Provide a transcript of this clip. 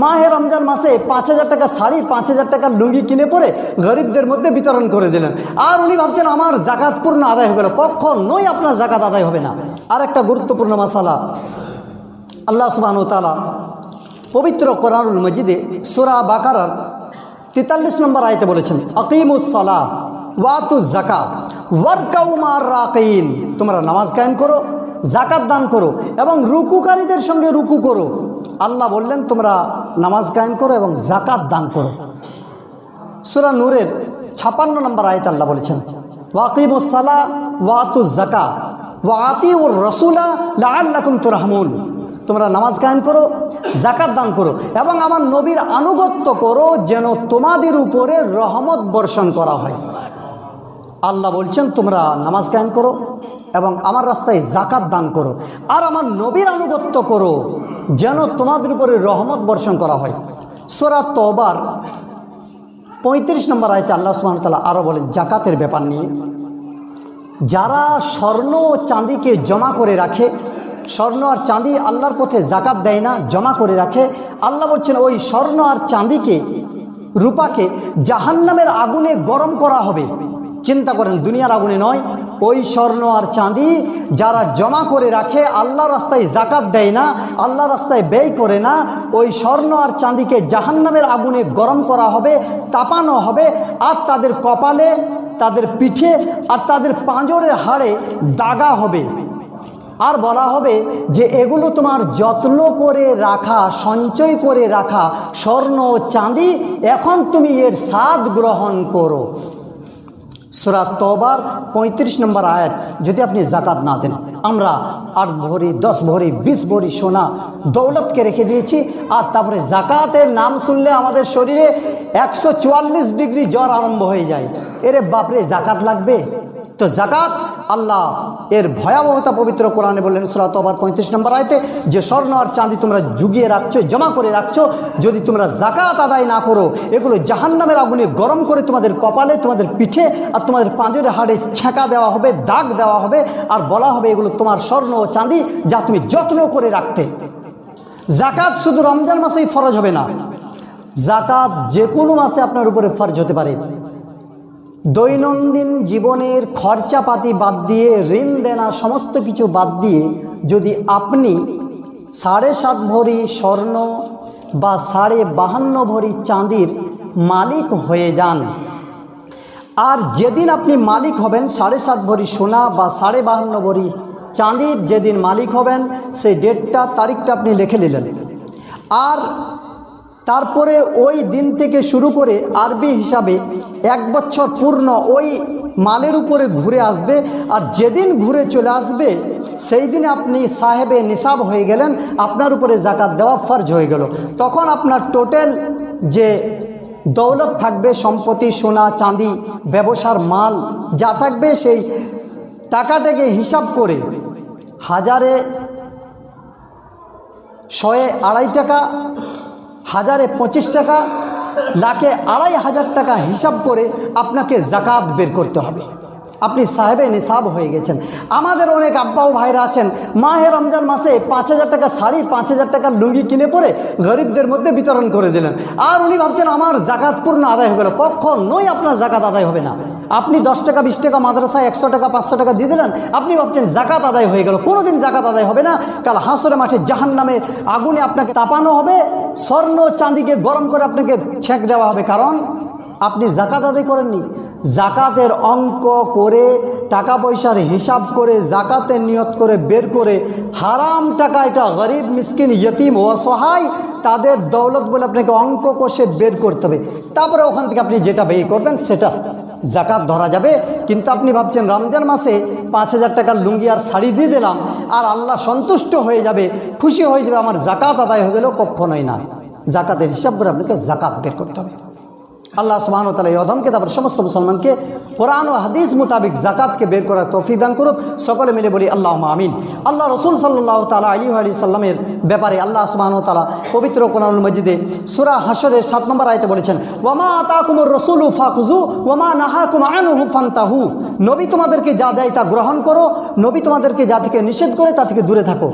মাহে রমজান মাসে পাঁচ হাজার টাকা শাড়ি, পাঁচ হাজার টাকার লুঙ্গি কিনে পরে গরিবদের মধ্যে বিতরণ করে দিলেন। আর উনি ভাবছেন, আমার জাকাত পূর্ণ আদায় হয়ে গেল। কখনোই আপনার জাকাত আদায় হবে না। আর একটা গুরুত্বপূর্ণ মশালা আল্লাহ সুবাহ তালা পবিত্র কোরআনুল মজিদে সুরা বাকারার তেতাল্লিশ নম্বর আয়তে বলেছেন আকিমুসলা ওয়াতু জাকা ওয়ার্কাউমার রাকিন। তোমরা নামাজ কায়েম করো জাকাত দান করো এবং রুকুকারীদের সঙ্গে রুকু করো। আল্লাহ বললেন, তোমরা নামাজ কায়েম করো এবং জাকাত দান করো। সুরা নূরের ছাপান্ন নম্বর আয়ত আল্লাহ বলেছেন ওয়াকিমুসালা ওয়াতু জাকা ওয়াতি ও রসুলা লাল্লাকুম তুরহমুন। তোমরা নামাজ কায়েম করো জাকাত দান করো এবং আমার নবীর আনুগত্য করো যেন তোমাদের উপরে রহমত বর্ষণ করা হয়। আল্লাহ বলছেন, তোমরা নামাজ কায়েম করো এবং আমার রাস্তায় জাকাত দান করো। আর আমার নবীর আনুগত্য করো, যেন তোমাদের উপরে রহমত বর্ষণ করা হয়। সোরা তবার পঁয়ত্রিশ নম্বর আয়তে আল্লাহ তাআলা আরও বলেন জাকাতের ব্যাপার নিয়ে। যারা স্বর্ণ ও চাঁদিকে জমা করে রাখে, স্বর্ণ আর চাঁদি আল্লাহর পথে জাকাত দেয় না, জমা করে রাখে, আল্লাহ বলছেন, ওই স্বর্ণ আর চাঁদিকে, রূপাকে জাহান্নামের আগুনে গরম করা হবে। চিন্তা করেন, দুনিয়ার আগুনে নয়, ওই স্বর্ণ আর চাঁদি যারা জমা করে রাখে আল্লাহ রাস্তায় জাকাত দেয় না আল্লাহ রাস্তায় ব্যয় করে না, ওই স্বর্ণ আর চাঁদিকে জাহান্নামের আগুনে গরম করা হবে, তাপানো হবে, আর তাদের কপালে, তাদের পিঠে, আর তাদের পাঁজরের হাড়ে দাগা হবে। আর বলা হবে যে, এগুলো তোমার যত্ন করে রাখা, সঞ্চয় করে রাখা স্বর্ণ চাঁদি, এখন তুমি এর স্বাদ গ্রহণ করো। সুরা তবার পঁয়ত্রিশ নম্বর আয়াত, যদি আপনি জাকাত না দেন। আমরা আট ভরি, দশ ভরি, বিশ ভরি সোনা দৌলতকে রেখে দিয়েছি, আর তারপরে জাকাতের নাম শুনলে আমাদের শরীরে একশো চুয়াল্লিশ ডিগ্রি জ্বর আরম্ভ হয়ে যায়। এরে বাপরে জাকাত লাগবে? তো জাকাত আল্লাহ এর ভয়াবহতা পবিত্র কোরআনে বললেন সুরাত আবার পঁয়ত্রিশ নম্বর আয়তে, যে স্বর্ণ আর চাঁদি তোমরা জুগিয়ে রাখছো, জমা করে রাখছো, যদি তোমরা জাকাত আদায় না করো, এগুলো জাহান্নামের আগুনে গরম করে তোমাদের কপালে, তোমাদের পিঠে আর তোমাদের পাঁজরে হাড়ে ছেঁকা দেওয়া হবে, দাগ দেওয়া হবে, আর বলা হবে এগুলো তোমার স্বর্ণ ও চাঁদি যা তুমি যত্ন করে রাখতে। জাকাত শুধু রমজান মাসেই ফরজ হবে না জাকাত যে কোনো মাসে আপনার উপরে ফরজ হতে পারে। দৈনন্দিন জীবনের খরচাপাতি বাদ দিয়ে, ঋণ দেনা সমস্ত কিছু বাদ দিয়ে যদি আপনি সাড়ে সাত ভরি স্বর্ণ বা সাড়ে বাহান্ন ভরি চাঁদির মালিক হয়ে যান। আর যেদিন আপনি মালিক হবেন, সাড়ে সাত ভরি সোনা বা সাড়ে বাহান্ন ভরি চাঁদির যেদিন মালিক হবেন, সেই ডেটটা, তারিখটা আপনি লিখে নিলেন। আর তারপরে ওই দিন থেকে শুরু করে আরবি হিসাবে এক বছর পূর্ণ ওই মালের উপরে ঘুরে আসবে। আর যেদিন ঘুরে চলে আসবে, সেই দিনে আপনি সাহেবে নিসাব হয়ে গেলেন, আপনার উপরে জাকাত দেওয়া ফর্জ হয়ে গেল। তখন আপনার টোটাল যে দৌলত থাকবে, সম্পত্তি, সোনা, চাঁদি, ব্যবসার মাল যা থাকবে, সেই টাকাটাকে হিসাব করে হাজারে শয়ে আড়াই টাকা হাজারে পঁচিশ টাকা, লাখে আড়াই হাজার টাকা হিসাব করে আপনাকে জাকাত বের করতে হবে। আপনি সাহেবে নিসাব হয়ে গেছেন। আমাদের অনেক আব্বাও ভাইরা আছেন। মাহে রমজান মাসে পাঁচ হাজার টাকা শাড়ি, পাঁচ হাজার টাকার লুঙ্গি কিনে পরে গরিবদের মধ্যে বিতরণ করে দিলেন। আর উনি ভাবছেন, আমার জাকাত পূর্ণ আদায় হয়ে গেল। কখনোই আপনার জাকাত আদায় হবে না। আপনি দশ টাকা, বিশ টাকা মাদ্রাসায় একশো টাকা, পাঁচশো টাকা দিয়ে দিলেন। আপনি ভাবছেন, জাকাত আদায় হয়ে গেল। কোনোদিন জাকাত আদায় হবে না। কাল হাঁসরে মাঠে জাহান নামে আগুনে আপনাকে তাপানো হবে। স্বর্ণ চাঁদিকে গরম করে আপনাকে ছেঁক দেওয়া হবে। কারণ আপনি জাকাত আদায় করেননি। জাকাতের অঙ্ক করে টাকা পয়সার হিসাব করে জাকাতের নিয়ত করে, বের করে, হারাম টাকা এটা গরিব, মিসকিন, ইয়তিম, অসহায়, তাদের দৌলত বলে আপনাকে অঙ্ক কষে বের করতে হবে। তারপরে ওখান থেকে আপনি যেটা ব্যয় করবেন সেটা জাকাত ধরা যাবে। কিন্তু আপনি ভাবছেন, রমজান মাসে পাঁচ হাজার টাকার লুঙ্গি আর শাড়ি দিয়ে দিলাম আর আল্লাহ সন্তুষ্ট হয়ে যাবে, খুশি হয়ে যাবে, আমার জাকাত আদায় হয়ে গেলেও কক্ষণই না। জাকাতের হিসাব করে আপনাকে জাকাত বের করতে হবে। আল্লাহ সুবাহন তালা এই অধমকে, তারপর সমস্ত মুসলমানকে কোরআন ও হাদিস মোতাবিক জাকাতকে বের করার তৌফিক দান করুক। সকলে মিলে বলি আল্লাহ আমিন। আল্লাহ রসুল সাল্লাহ তালা আলী আলী সাল্লামের ব্যাপারে আল্লাহ সুবাহন তালা পবিত্র কোরআন মজিদে সুরা হাসরের সাত নম্বর আয়তে বলেছেন ওমা আতা কুমর রসুল ফাকুজু ওমা নাহা কুমানু ফান্তাহু। নবী তোমাদেরকে যা দেয় তা গ্রহণ করো, নবী তোমাদেরকে যা থেকে নিষেধ করে তা থেকে দূরে থাকো।